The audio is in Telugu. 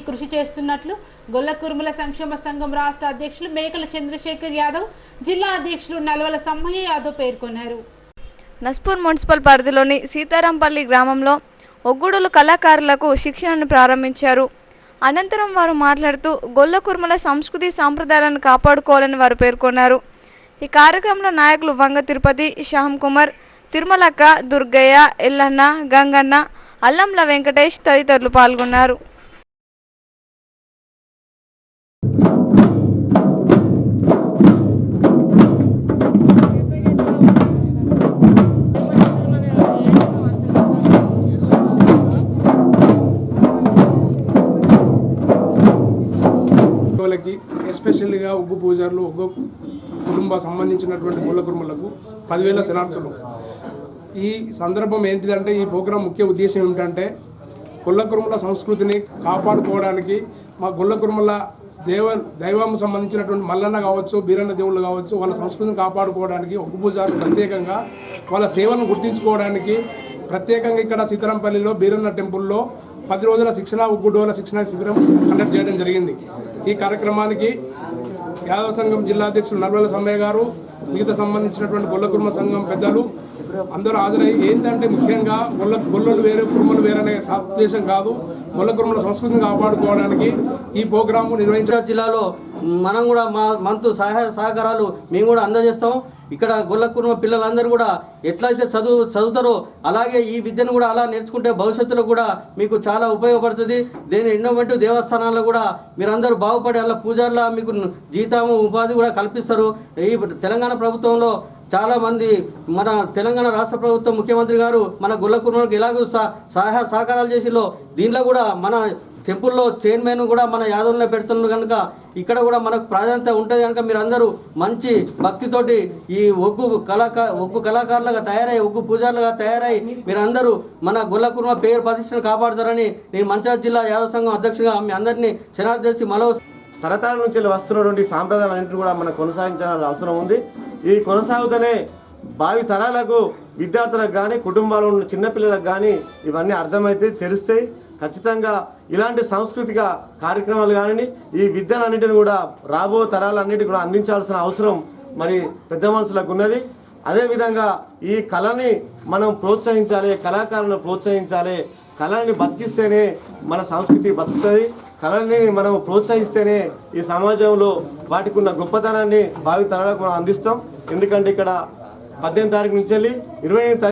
కృషి చేస్తున్నట్లు గొల్ల కురుముల సంక్షేమ సంఘం రాష్ట్ర అధ్యక్షులు మేకల చంద్రశేఖర్ యాదవ్ జిల్లా అధ్యక్షులు నల్వల సమ్మయ్య యాదవ్ పేర్కొన్నారు. నస్పూర్ మున్సిపల్ పరిధిలోని సీతారాంపల్లి గ్రామంలో ఒగ్గుడులు కళాకారులకు శిక్షణను ప్రారంభించారు. అనంతరం వారు మాట్లాడుతూ గొల్ల కుర్మల సంస్కృతి సాంప్రదాయాలను కాపాడుకోవాలని వారు పేర్కొన్నారు. ఈ కార్యక్రమంలో నాయకులు వంగ తిరుపతి శ్యామ్ కుమార్ తిరుమలక్క దుర్గయ్య ఎల్లన్న గంగన్న అల్లంల వెంకటేష్ తదితరులు పాల్గొన్నారు. వాళ్ళకి ఎస్పెషల్గా ఉగ్గు పూజారులు ఉగ్గు కుటుంబ సంబంధించినటువంటి మూల కుటుంబాలకు పదివేల శనార్థులు ఈ సందర్భం ఏంటిదంటే ఈ ప్రోగ్రాం ముఖ్య ఉద్దేశం ఏమిటంటే గొల్ల కురుమల సంస్కృతిని కాపాడుకోవడానికి మా గొల్ల కురుమల దేవ దైవం సంబంధించినటువంటి మల్లన్న కావచ్చు బీరన్న దేవుళ్ళు కావచ్చు వాళ్ళ సంస్కృతిని కాపాడుకోవడానికి ఒగ్గు పూజారులు ప్రత్యేకంగా వాళ్ళ సేవలను గుర్తించుకోవడానికి ప్రత్యేకంగా ఇక్కడ సీతారాంపల్లిలో బీరన్న టెంపుల్లో పది రోజుల శిక్షణ ఉగ్గుడోల శిక్షణ శిబిరం కండక్ట్ చేయడం జరిగింది. ఈ కార్యక్రమానికి యాదవ సంఘం జిల్లా అధ్యక్షులు నర్వల సమ్మయ్య గారు మిగతా సంబంధించినటువంటి గొల్ల కుర్మ సంఘం పెద్దలు అందరూ హాజరై ఏంటంటే ముఖ్యంగా గొల్ల గొల్లలు వేరే కుర్మలు వేరే అనే ఉద్దేశం కాదు. గొల్ల కుర్మల సంస్కృతిని కాపాడుకోవడానికి ఈ ప్రోగ్రాము నిర్వహించ జిల్లాలో మనం కూడా మా మనతో సహాయ సహకారాలు మేము కూడా అందజేస్తాం. ఇక్కడ గొల్లకున్న పిల్లలందరూ కూడా ఎట్లయితే చదువు చదువుతారో అలాగే ఈ విద్యను కూడా అలా నేర్చుకుంటే భవిష్యత్తులో కూడా మీకు చాలా ఉపయోగపడుతుంది. దేని ఎన్నోమంటూ దేవస్థానాల్లో కూడా మీరందరూ బాగుపడి అలా పూజల్లో మీకు జీతము ఉపాధి కూడా కల్పిస్తారు. ఈ తెలంగాణ ప్రభుత్వంలో చాలామంది మన తెలంగాణ రాష్ట్ర ప్రభుత్వం ముఖ్యమంత్రి గారు మన గుల్ల కుర్మలకు ఎలాగో సహ సహాయ సహకారాలు చేసిలో. దీనిలో కూడా మన టెంపుల్లో చైర్మన్ కూడా మన యాదవులనే పెడుతున్నారు కనుక ఇక్కడ కూడా మనకు ప్రాధాన్యత ఉంటుంది కనుక మీరు అందరూ మంచి భక్తితోటి ఈ ఒగ్గు కళాకా ఒగ్గు కళాకారులుగా తయారై ఒగ్గు పూజారులుగా తయారై మీరందరూ మన గుల్లకుర్మ పేరు ప్రతిష్టను కాపాడతారని నేను మంచిర్యాల జిల్లా యాదవ సంఘం అధ్యక్షుగా మీ అందరినీ శనార్థి తెచ్చి మరో తరతరాల నుంచి వస్తున్నటువంటి సాంప్రదాయాలన్నింటినీ కూడా మనం కొనసాగించాల్సిన అవసరం ఉంది. ఈ కొనసాగుతూనే భావి తరాలకు విద్యార్థులకు కానీ కుటుంబాలు ఉన్న చిన్నపిల్లలకు కానీ ఇవన్నీ అర్థమైతే తెలుస్తాయి. ఖచ్చితంగా ఇలాంటి సాంస్కృతిక కార్యక్రమాలు కానీ ఈ విద్యలన్నింటిని కూడా రాబో తరాలన్నిటి కూడా అందించాల్సిన అవసరం మరి పెద్ద మనుషులకు ఉన్నది. అదేవిధంగా ఈ కళని మనం ప్రోత్సహించాలి కళాకారులను ప్రోత్సహించాలి. కళని బతికిస్తేనే మన సంస్కృతి బతుకుతుంది. కళని మనం ప్రోత్సహిస్తేనే ఈ సమాజంలో వాటికి ఉన్న గొప్పతనాన్ని భావి తరాలకు మనం అందిస్తాం. ఎందుకంటే ఇక్కడ పద్దెనిమిది తారీఖు నుంచి వెళ్ళి ఇరవై